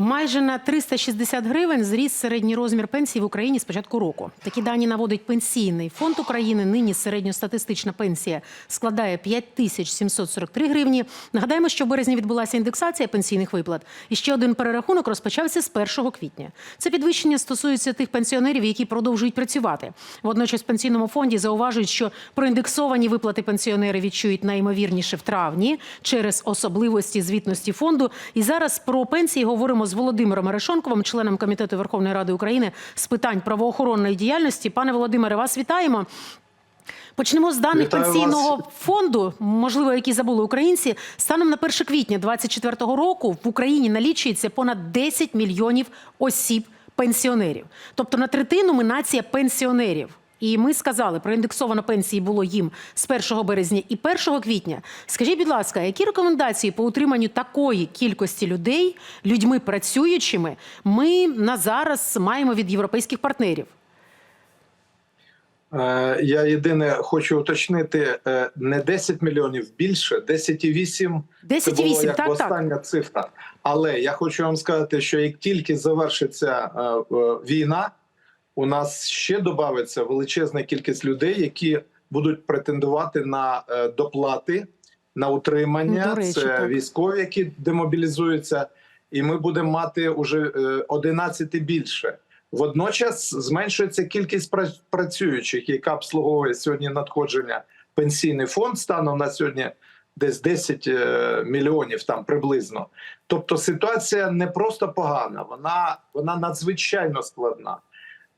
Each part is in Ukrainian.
Майже на 360 гривень зріс середній розмір пенсії в Україні з початку року. Такі дані наводить пенсійний фонд України. Нині середньостатистична пенсія складає 5743 гривні. Нагадаємо, що в березні відбулася індексація пенсійних виплат. І ще один перерахунок розпочався з 1 квітня. Це підвищення стосується тих пенсіонерів, які продовжують працювати. Водночас в пенсійному фонді зауважують, що проіндексовані виплати пенсіонери відчують найімовірніше в травні через особливості звітності фонду. І зараз про пенсії говоримо з Володимиром Арешонковим, членом комітету Верховної Ради України з питань правоохоронної діяльності. Пане Володимире, вас вітаємо. Почнемо з даних Вітаю пенсійного вас. фонду, можливо, які забули українці. Станом на 1 квітня 2024 року в Україні налічується понад 10 мільйонів осіб пенсіонерів. Тобто на третину ми нація пенсіонерів. І ми сказали, проіндексовано пенсії було їм з 1 березня і 1 квітня. Скажіть, будь ласка, які рекомендації по утриманню такої кількості людей, людьми працюючими, ми на зараз маємо від європейських партнерів? Е, Я єдине хочу уточнити: е, не 10 мільйонів більше, 10,8 це 10,8, було як так, так. остання цифра. Але я хочу вам сказати, що як тільки завершиться е, війна, у нас ще додається величезна кількість людей, які будуть претендувати на е, доплати, на утримання. До речі, це так. військові, які демобілізуються, і ми будемо мати уже е, 11 і більше. Водночас зменшується кількість пра- працюючих, яка обслуговує сьогодні надходження пенсійний фонд станом на сьогодні десь 10 е, мільйонів там приблизно. Тобто ситуація не просто погана, вона, вона надзвичайно складна.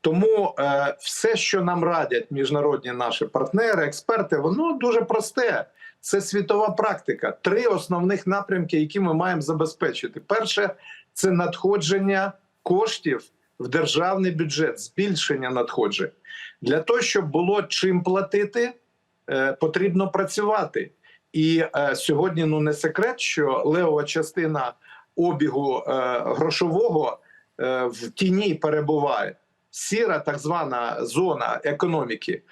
Тому е, все, що нам радять міжнародні наші партнери, експерти, воно дуже просте. Це світова практика. Три основних напрямки, які ми маємо забезпечити. Перше це надходження коштів в державний бюджет, збільшення надходжень. Для того, щоб було чим платити, е, потрібно працювати. І е, сьогодні ну не секрет, що левова частина обігу е, грошового е, в тіні перебуває. Сіра, так звана зона економіки.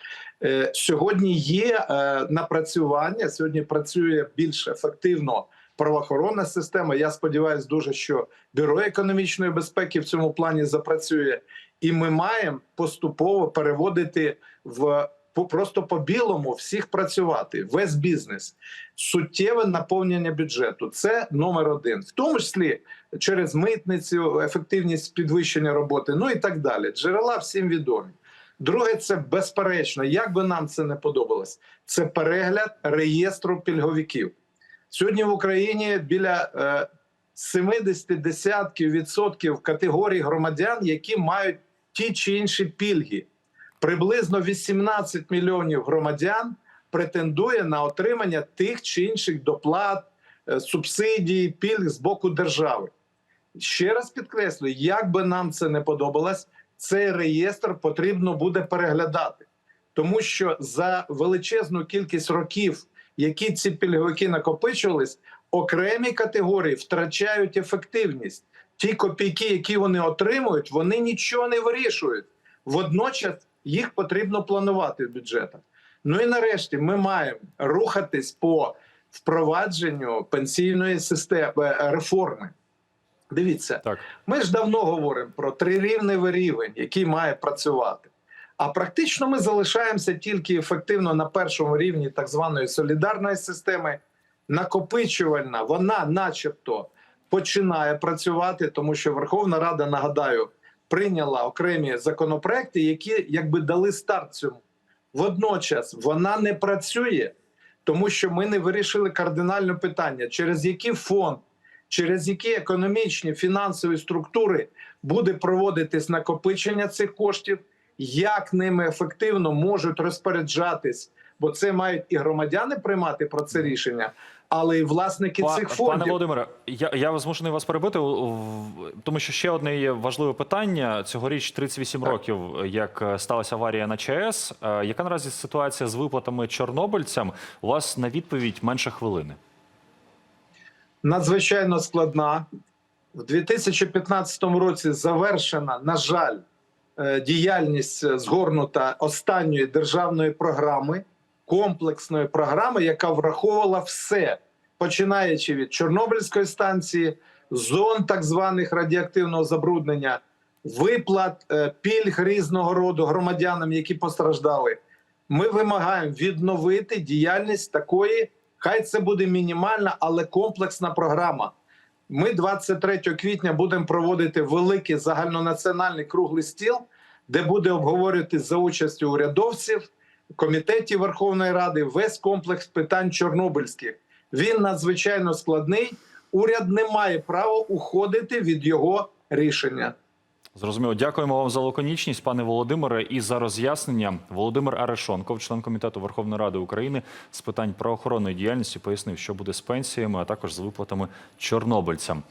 Е, сьогодні є е, напрацювання. Сьогодні працює більш ефективно правоохоронна система. Я сподіваюся, дуже що бюро економічної безпеки в цьому плані запрацює, і ми маємо поступово переводити в просто по білому всіх працювати. Весь бізнес, суттєве наповнення бюджету. Це номер один, в тому числі через митницю, ефективність підвищення роботи, ну і так далі. Джерела всім відомі. Друге, це безперечно, як би нам це не подобалось, це перегляд реєстру пільговиків. Сьогодні в Україні біля е, 70 десятків відсотків категорій громадян, які мають ті чи інші пільги. Приблизно 18 мільйонів громадян претендує на отримання тих чи інших доплат, е, субсидій, пільг з боку держави. Ще раз підкреслюю, як би нам це не подобалось, цей реєстр потрібно буде переглядати, тому що за величезну кількість років, які ці пільговики накопичувались, окремі категорії втрачають ефективність. Ті копійки, які вони отримують, вони нічого не вирішують. Водночас їх потрібно планувати в бюджетах. Ну і нарешті ми маємо рухатись по впровадженню пенсійної системи е, реформи. Дивіться, Так. ми ж давно говоримо про трирівневий рівень, який має працювати. А практично ми залишаємося тільки ефективно на першому рівні так званої солідарної системи. Накопичувальна, вона, начебто, починає працювати, тому що Верховна Рада, нагадаю, прийняла окремі законопроекти, які якби дали старт цьому. Водночас вона не працює, тому що ми не вирішили кардинальне питання, через який фонд, через які економічні фінансові структури буде проводитись накопичення цих коштів, як ними ефективно можуть розпоряджатись, бо це мають і громадяни приймати про це рішення, але і власники Па- цих фондів. Пане Володимире, я, я змушений вас перебити, тому що ще одне є важливе питання. Цьогоріч 38 Так. років, як е, сталася аварія на ЧАЕС. Е, Яка наразі ситуація з виплатами чорнобильцям? У вас на відповідь менше хвилини. надзвичайно складна. В 2015 році завершена, на жаль, е, діяльність згорнута останньої державної програми, комплексної програми, яка враховувала все, починаючи від Чорнобильської станції, зон так званих радіоактивного забруднення, виплат е, пільг різного роду громадянам, які постраждали. Ми вимагаємо відновити діяльність такої, хай це буде мінімальна, але комплексна програма. Ми 23 квітня будемо проводити великий загальнонаціональний круглий стіл, де буде обговорювати за участю урядовців, комітетів Верховної Ради весь комплекс питань чорнобильських. Він надзвичайно складний. Уряд не має права уходити від його рішення. Зрозуміло. Дякуємо вам за лаконічність, пане Володимире, і за роз'яснення. Володимир Арешонков, член комітету Верховної Ради України з питань правоохоронної діяльності, пояснив, що буде з пенсіями, а також з виплатами чорнобильцям.